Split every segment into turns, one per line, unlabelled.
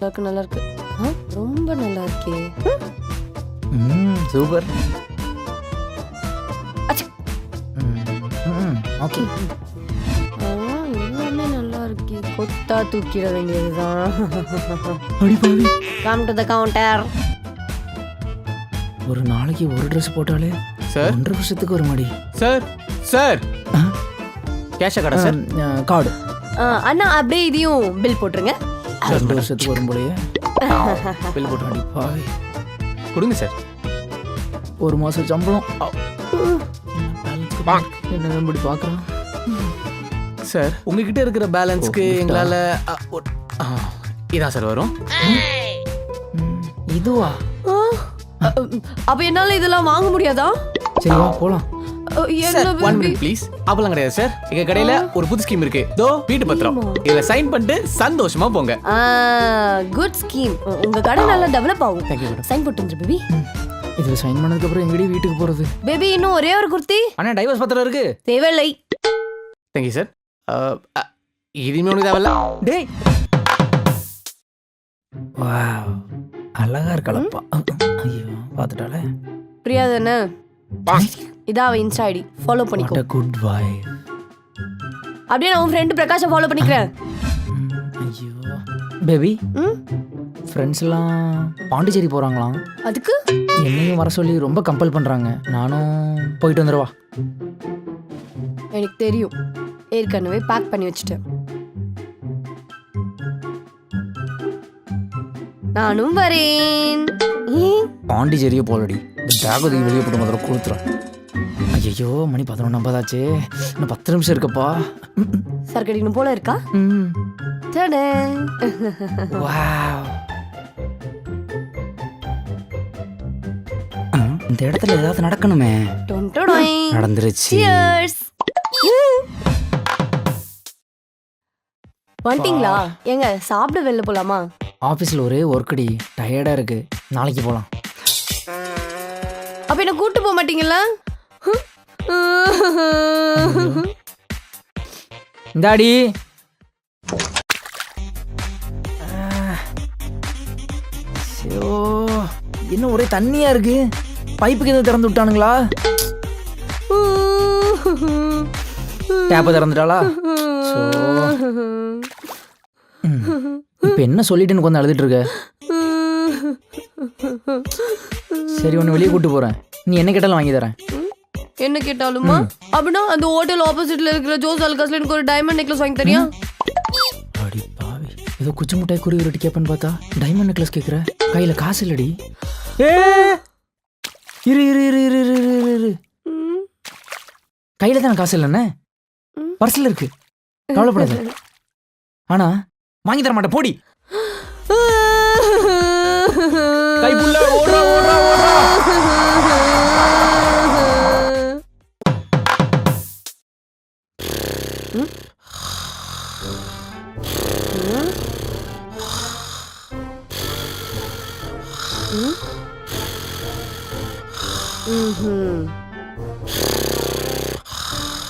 நல்லா இருக்கு நல்லா இருக்கு ரொம்ப நல்லா இருக்கே
சூப்பர். ஓகே.
எல்லாமே நல்லா இருக்கே கொத்தா தூக்கிட வேண்டியதுதான். Come to the counter.
ஒரு நாளைக்கு ஒரு ட்ரெஸ் போட்டாலே
சார்?
ஒன்றரை வருஷத்துக்கு ஒரு மாடி.
Sir sir? கேஷா கடை சார்.
கார்டு.
அண்ணா அப்படியே இதையும் பில் போட்டுருங்க.
ரெண்டு வருஷத்துக்கு வரும் போலயே. பில் போட்டு அடிப்பாவி
கொடுங்க சார்.
ஒரு மாசம் சம்பளம். என்ன இப்படி பார்க்குறான்
சார் உங்ககிட்ட இருக்கிற பேலன்ஸ்க்கு
gift-ஆ?
எங்களால இதான் சார் வரும்.
இதுவா?
ஆ, அப்ப என்னால இதெல்லாம் வாங்க முடியாதா?
சரி வா போலாம்.
Sir one? மினிட் ப்ளீஸ் அப்பெல்லாம் கிடையாது சார் எங்க கடையில ஒரு புது ஸ்கீம் இருக்கு. தோ வீட்டு பத்திரம். இதுல சைன் பண்ணிட்டு சந்தோஷமா போங்க.
குட் ஸ்கீம் உங்க கடை நல்லா டெவலப் ஆகும். சைன் போட்டு வந்துரு பேபி
இதுல சைன் பண்ணதுக்கு அப்புறம் எங்கடி வீட்டுக்கு போறது?
பேபி இன்னும் ஒரே ஒரு குர்த்தி.
அண்ணா டைவர்ஸ் பத்திரம் இருக்கு.
தேவையில்லை.
தேங்க்யூ சார் இதுவுமே உனக்கு தேவையில்ல? டேய்!
வாவ் அழகா இருக்கலப்பா ஐயோ பார்த்துட்டாலே
பிரியா தானே இதான் அவ இன்ஸ்டா ஐடி ஃபாலோ பண்ணிக்கோ.
குட் பாய்
அப்படியே நான் உன் ஃப்ரெண்டு பிரகாஷை ஃபாலோ பண்ணிக்கிறேன்.
ஐயோ. பேபி
ம்?
ஃப்ரெண்ட்ஸ் எல்லாம் பாண்டிச்சேரி போறாங்களாம்.
அதுக்கு?
என்னையும் வர சொல்லி ரொம்ப கம்பல் பண்றாங்க. நானும் போயிட்டு வந்துடுவா
எனக்கு தெரியும். ஏற்கனவே பேக் பண்ணி வச்சுட்டேன். நானும் வரேன்?
பாண்டிச்சேரியே போலடி. இந்த ஒதுக்கி வெளியே போட்டு முதல்ல கொடுத்துறேன் ஐயோ மணி பதினொன்று ஐம்பதாச்சே. இன்னும் பத்து நிமிஷம் இருக்கப்பா.
சரக்கு அடிக்கணும் போல இருக்கா?
ம்.
டடே.
வாவ். இந்த இடத்துல ஏதாவது நடக்கணுமே. நடந்துருச்சு.
வந்துட்டீங்களா? ஏங்க சாப்பிட வெளில போலாமா?
ஆஃபீஸில் ஒரே ஒர்க்கடி. டயர்டாக இருக்கு. நாளைக்கு போகலாம்
அப்ப என்ன கூட்டு போக மாட்டீங்களா?
இந்தாடி. என்ன ஒரே தண்ணியா இருக்கு? பைப்புக்கு எதுவும் திறந்து விட்டானுங்களா? டேப்பை திறந்துட்டாளா? இப்போ என்ன சொல்லிட்டு கொஞ்சம் அழுதுட்டு இருக்க? சரி ஒன்று வெளியே கூப்பிட்டு போகிறேன் நீ என்ன கேட்டாலும் வாங்கி தரேன்.
என்ன கேட்டாலுமா? அப்படின்னா அந்த ஹோட்டல் ஆப்போசிட்ல இருக்கிற ஜோஸ் அல்காஸ்ல எனக்கு ஒரு டைமண்ட் நெக்லஸ் வாங்கி தரியா?
அடி பாவி. ஏதோ குச்சி முட்டாய் குருவி ரொட்டி கேப்பேன்னு பார்த்தா டைமண்ட் நெக்லஸ் கேட்குற கையில காசு இல்லடி. ஏ! இரு இரு இரு இரு இரு இரு இரு
ம்.
கையில தானே காசு இல்லைண்ணே. பர்ஸ்ல இருக்கு. கவலைப்படாத. ஆனா வாங்கி தர மாட்டேன் போடி.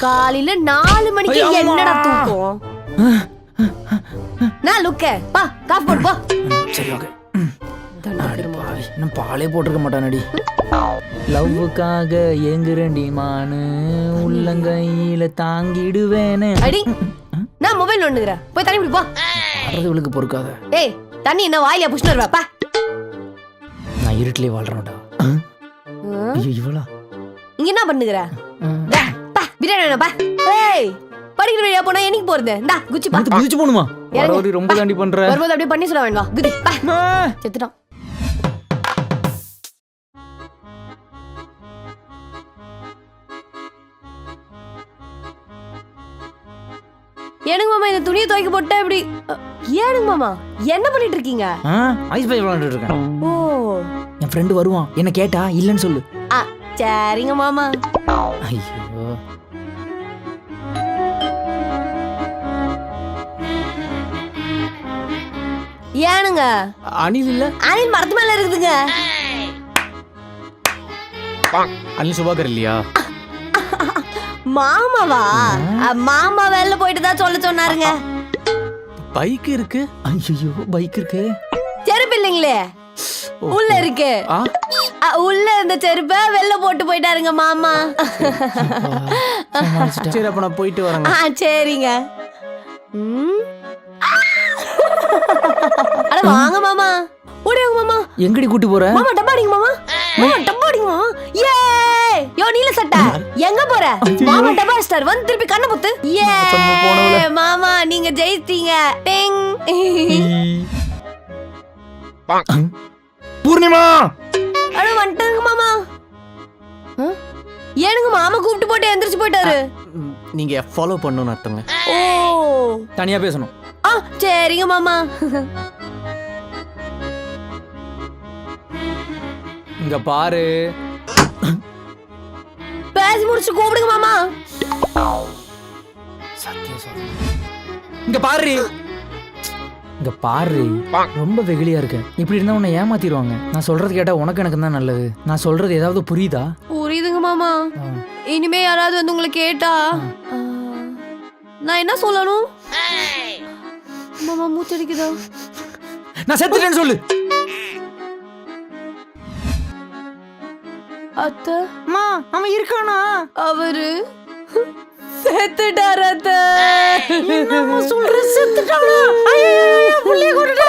காலையில நாலு மணிக்கு. என்னடா தூக்கம்? நான் லுக்க பா காஃபி போடு போ.
சரி ஓகே இன்னும் பாலே போட்டிருக்க மாட்டானடி. லவ்வுக்காக ஏங்குறேன்டி மானு. உள்ளங்கையில தாங்கிடுவேனே.
அடி. நான் மொபைல் நோண்டுகிறேன் போய் தண்ணி குடி போ.
இவளுக்கு பொறுக்காத.
ஏய் தண்ணி என்ன வாயில புஷ்ணு வருவா? பா.
நான் இருட்டிலே வாழ்றேன்டா. ஐயோ இவளா?
இங்க என்ன பண்ணுகிற? பிரியாணி பா ஏய் படிக்கிற வழியா போனா என்னைக்கு போறது? இந்தா குச்சி பா.
குதிச்சு போணுமா. வரவரி ரொம்ப தாண்டி பண்ற.
வரும்போது அப்படியே பண்ணி சொல்ல வேண்டாம் குதி பா.
ஆ.
செத்துட்டான் ஏனுங்க மாமா இந்த துணியை துவைக்க போட்டா இப்படி ஏனுங்க மாமா என்ன பண்ணிட்டு இருக்கீங்க?
ஆ, ஐஸ் பை விளையாண்டுட்டு இருக்கேன்.
ஓ.
என் ஃப்ரெண்டு வருவான். என்ன கேட்டா இல்லைன்னு சொல்லு.
ஆ சரிங்க மாமா.
ஐயோ.
ஏனுங்க?
அனில் இல்ல?
அணில் மரத்து மேல இருக்குதுங்க.
அனில் சுபாகர் இல்லையா?
மாமாவா? மாமா வெளில போயிட்டு தான் சொல்ல சொன்னாருங்க.
பைக் இருக்கு.
ஐயோ பைக் இருக்கு.
பாத்தீங்களே உள்ள இருக்கு. உள்ள இருந்த செருப்ப வெளில போட்டு போயிட்டாருங்க மாமா.
சரி அப்ப நான் போயிட்டு வரேங்க.
ஆ சரிங்க. அட வாங்க மாமா. ஓடிவாங்க மாமா.
எங்கடி கூட்டி போற?
மாமா டப்பா அடிங்க மாமா. மாமா டப்பா அடிங்க மாமா. ஏ யோ நீல சட்டை. எங்க போற? மாமா டப்பா ஸ்டார் வந்து திருப்பி கண்ணை புத்து. ஏ மாமா நீங்க ஜெயித்தீங்க டிங்.
பூர்ணிமா!
அட வந்துட்டாங்க மாமா? ஏனுங்க மாமா கூப்பிட்டு போட்டு எந்திரிச்சு போயிட்டாரு.
நீங்க ஃபாலோ பண்ணணும்னு அர்த்தங்க.
ஓ.
தனியா பேசணும்.
ஆ சரிங்க மாமா.
இங்க பாரு.
பேசி முடிச்சு கூப்பிடுங்க மாமா.
இங்க பாரு. இங்க பாரு ரொம்ப வெகுளியா இருக்க. இப்படி இருந்தா உன்னை ஏமாத்திடுவாங்க. நான் சொல்றது கேட்டா உனக்கு எனக்கு தான் நல்லது. நான் சொல்றது ஏதாவது புரியுதா?
புரியுதுங்க மாமா. இனிமே யாராவது வந்து உங்களை கேட்டா நான் என்ன சொல்லணும்? மாமா மூச்சடிக்குதா
நான் செத்துட்டேன்னு சொல்லு.
அத்த.
அம்மா அவன் இருக்கானா?
அவரு. செத்துட்டார் என்னமோ
சொல்ற? செத்துட்டானா ஐயோ புள்ளைய கொண்டுட்டான்